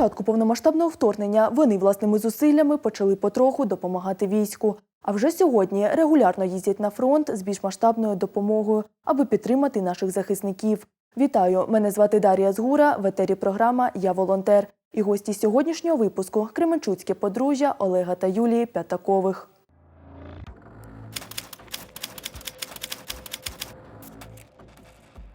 початку повномасштабного вторгнення вони власними зусиллями почали потроху допомагати війську. А вже сьогодні регулярно їздять на фронт з більш масштабною допомогою, аби підтримати наших захисників. Вітаю! Мене звати Дар'я Згура, в етері програма Я волонтер. І гості сьогоднішнього випуску Кременчуцьке подружжя Олега та Юлії П'ятакових.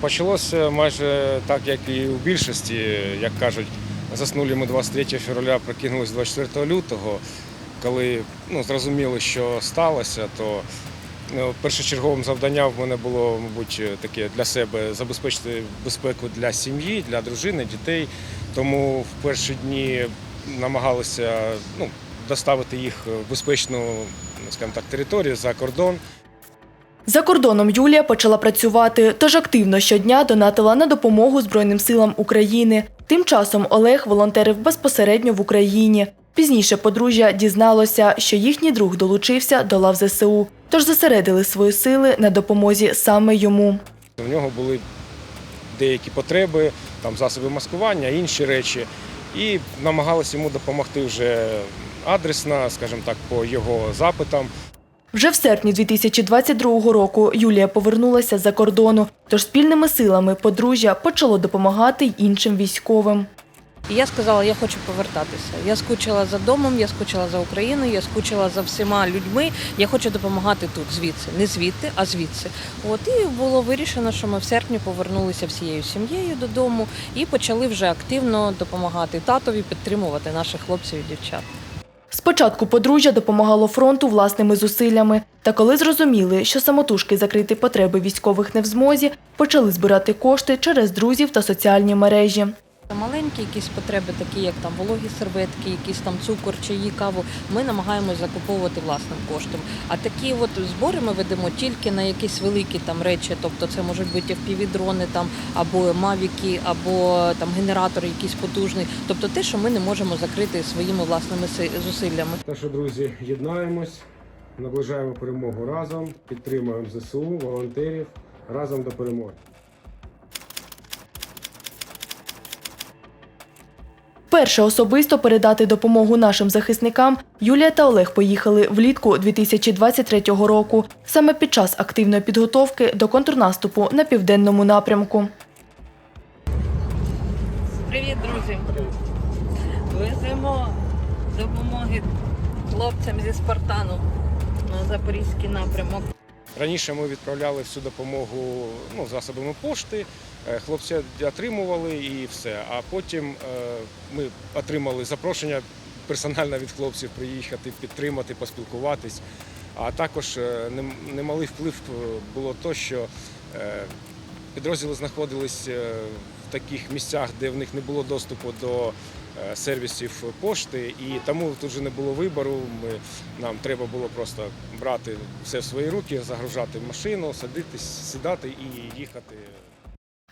Почалося майже так, як і у більшості, як кажуть, заснули ми 23 февраля, прокинулись 24 лютого. Коли ну, зрозуміли, що сталося, то ну, першочерговим завданням в мене було, мабуть, таке для себе забезпечити безпеку для сім'ї, для дружини, дітей. Тому в перші дні намагалися ну, доставити їх в безпечну скажімо так, територію за кордон. За кордоном Юлія почала працювати, тож активно щодня донатила на допомогу Збройним силам України. Тим часом Олег волонтерив безпосередньо в Україні. Пізніше подружжя дізналося, що їхній друг долучився до лав ЗСУ, тож зосередили свої сили на допомозі саме йому. У нього були деякі потреби, там засоби маскування, інші речі. І намагалися йому допомогти вже адресно, скажімо так, по його запитам. Вже в серпні 2022 року Юлія повернулася за кордону, тож спільними силами подружжя почало допомагати й іншим військовим. І я сказала, я хочу повертатися. Я скучила за домом, я скучила за Україною, я скучила за всіма людьми. Я хочу допомагати тут, звідси, не звідти, а звідси. От і було вирішено, що ми в серпні повернулися всією сім'єю додому і почали вже активно допомагати татові, підтримувати наших хлопців і дівчат. Спочатку подружжя допомагало фронту власними зусиллями, та коли зрозуміли, що самотужки закрити потреби військових не в змозі, почали збирати кошти через друзів та соціальні мережі. Маленькі якісь потреби, такі як там вологі серветки, якісь там цукор, чаї, каву, ми намагаємось закуповувати власним коштом. А такі от збори ми ведемо тільки на якісь великі там речі, тобто це можуть бути FPV-дрони там або мавіки, або там генератори якісь потужні, тобто те, що ми не можемо закрити своїми власними си- зусиллями. Так що, друзі, єднаємось, наближаємо перемогу разом, підтримуємо ЗСУ, волонтерів разом до перемоги. Перше особисто передати допомогу нашим захисникам Юлія та Олег поїхали влітку 2023 року, саме під час активної підготовки до контрнаступу на південному напрямку. Привіт, друзі! Веземо допомоги хлопцям зі Спартану на запорізький напрямок. Раніше ми відправляли всю допомогу ну, засобами пошти, хлопці отримували і все. А потім е, ми отримали запрошення персонально від хлопців приїхати, підтримати, поспілкуватись. А також е, нем- немалий вплив е, було то, що е, підрозділи знаходились е, в таких місцях, де в них не було доступу до е, сервісів пошти, і тому тут вже не було вибору. Ми, нам треба було просто брати все в свої руки, загружати в машину, садитись, сідати і їхати.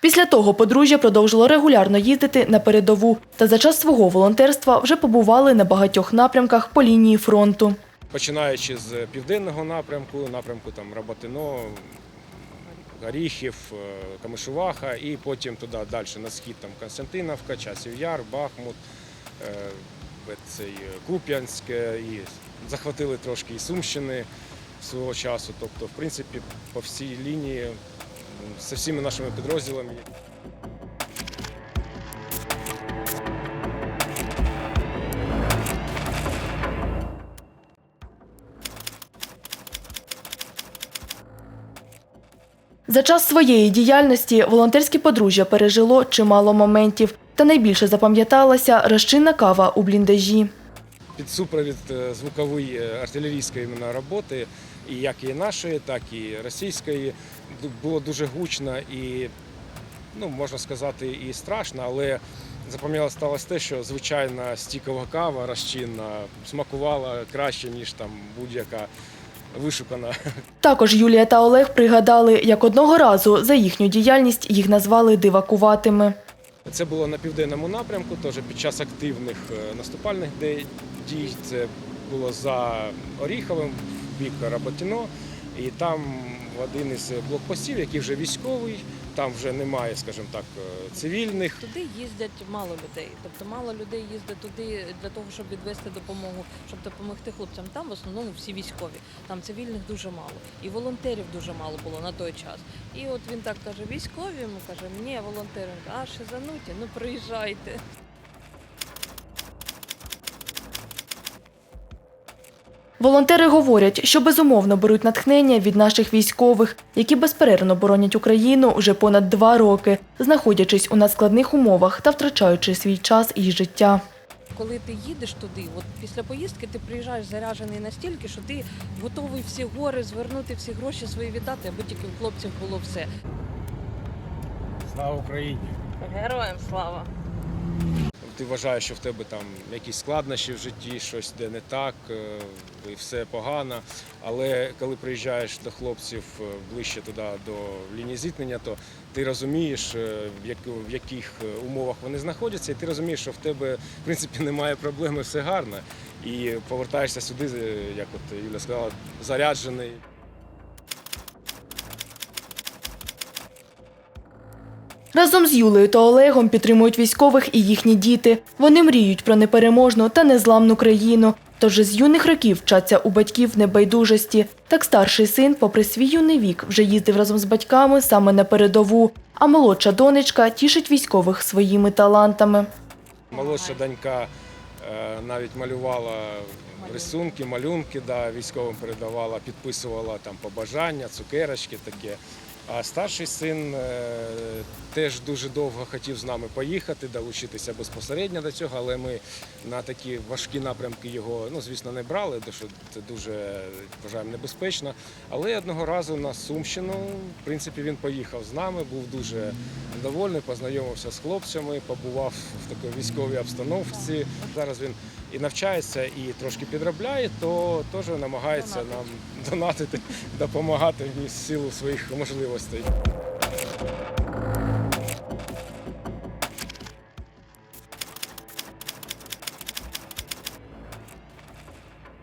Після того подружжя продовжило регулярно їздити на передову та за час свого волонтерства вже побували на багатьох напрямках по лінії фронту. Починаючи з південного напрямку, напрямку там Роботино, Горіхів, е, Камишуваха, і потім туди далі на схід там Константиновка, Часів Яр, Бахмут, е, е, цей е, Куп'янськ, е, і захватили трошки і Сумщини свого часу. Тобто, в принципі, по всій лінії м, з всіма нашими підрозділами. За час своєї діяльності волонтерське подружжя пережило чимало моментів, та найбільше запам'яталася розчинна кава у бліндажі. під супровід е, звукової е, артилерійської роботи, і як і нашої, так і російської. Було дуже гучно і, ну, можна сказати, і страшно, але запам'яталося сталося те, що звичайна стікова кава розчинна смакувала краще, ніж там будь-яка вишукана Також Юлія та Олег пригадали, як одного разу за їхню діяльність їх назвали дивакуватими. Це було на південному напрямку, теж під час активних е, наступальних дій. Це було за Оріховим, бік Роботіно. І там один із блокпостів, який вже військовий, там вже немає, скажімо так, е, цивільних. Туди їздять мало людей. Тобто мало людей їздить туди для того, щоб відвести допомогу, щоб допомогти хлопцям. Там в основному всі військові. Там цивільних дуже мало. І волонтерів дуже мало було на той час. І от він так каже: військові, ми каже, ні, волонтери. А ще зануті, ну приїжджайте. Волонтери говорять, що безумовно беруть натхнення від наших військових, які безперервно боронять Україну уже понад два роки, знаходячись у надскладних умовах та втрачаючи свій час і життя. Коли ти їдеш туди, от після поїздки ти приїжджаєш заряджений настільки, що ти готовий всі гори звернути, всі гроші свої віддати, аби тільки у хлопців було все. Слава Україні! Героям слава! Ти вважаєш, що в тебе там якісь складнощі в житті, щось де не так, е, і все погано. Але коли приїжджаєш до хлопців е, ближче туди до лінії зіткнення, то ти розумієш, е, в яких умовах вони знаходяться, і ти розумієш, що в тебе в принципі немає проблеми, все гарно. І повертаєшся сюди, як от Юля сказала, заряджений. Разом з Юлею та Олегом підтримують військових і їхні діти. Вони мріють про непереможну та незламну країну. Тож з юних років вчаться у батьків небайдужості. Так старший син, попри свій юний вік, вже їздив разом з батьками саме на передову. А молодша донечка тішить військових своїми талантами. Молодша донька е, навіть малювала рисунки, малюнки, да, військовим передавала, підписувала там побажання, цукерочки таке. А старший син е, теж дуже довго хотів з нами поїхати, долучитися безпосередньо до цього, але ми на такі важкі напрямки його, ну звісно, не брали, тому що це дуже вважаємо небезпечно. Але одного разу на Сумщину, в принципі, він поїхав з нами, був дуже довольний, познайомився з хлопцями, побував в такій військовій обстановці. Зараз він і навчається, і трошки підробляє, то теж намагається нам донатити, допомагати в силу своїх можливостей.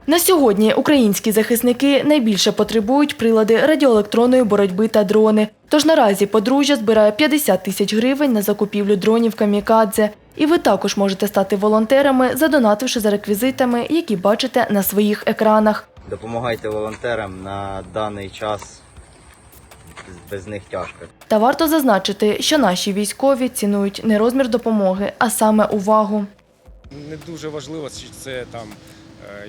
На сьогодні українські захисники найбільше потребують прилади радіоелектронної боротьби та дрони. Тож наразі подружжя збирає 50 тисяч гривень на закупівлю дронів камікадзе. І ви також можете стати волонтерами, задонативши за реквізитами, які бачите на своїх екранах. Допомагайте волонтерам на даний час. Без них тяжко. Та варто зазначити, що наші військові цінують не розмір допомоги, а саме увагу. Не дуже важливо, чи це там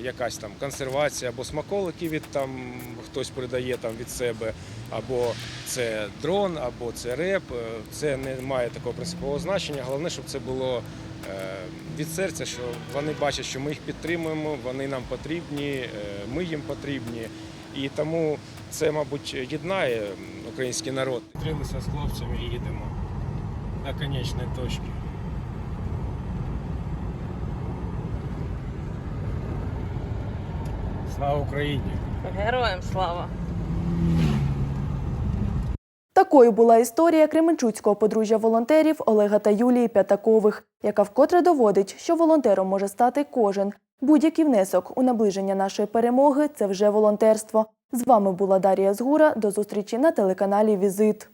якась там консервація або смаколики від там хтось передає там від себе, або це дрон, або це реп. Е, Це не має такого принципового значення. Головне, щоб це було е, від серця, що вони бачать, що ми їх підтримуємо, вони нам потрібні, е, ми їм потрібні. І тому це, мабуть, єднає український народ. Підтримуємося з хлопцями і їдемо на конечні точки. Слава Україні! Героям слава! Такою була історія кременчуцького подружжя волонтерів Олега та Юлії П'ятакових, яка вкотре доводить, що волонтером може стати кожен. Будь-який внесок у наближення нашої перемоги це вже волонтерство. З вами була Дар'я Згура. До зустрічі на телеканалі Візит.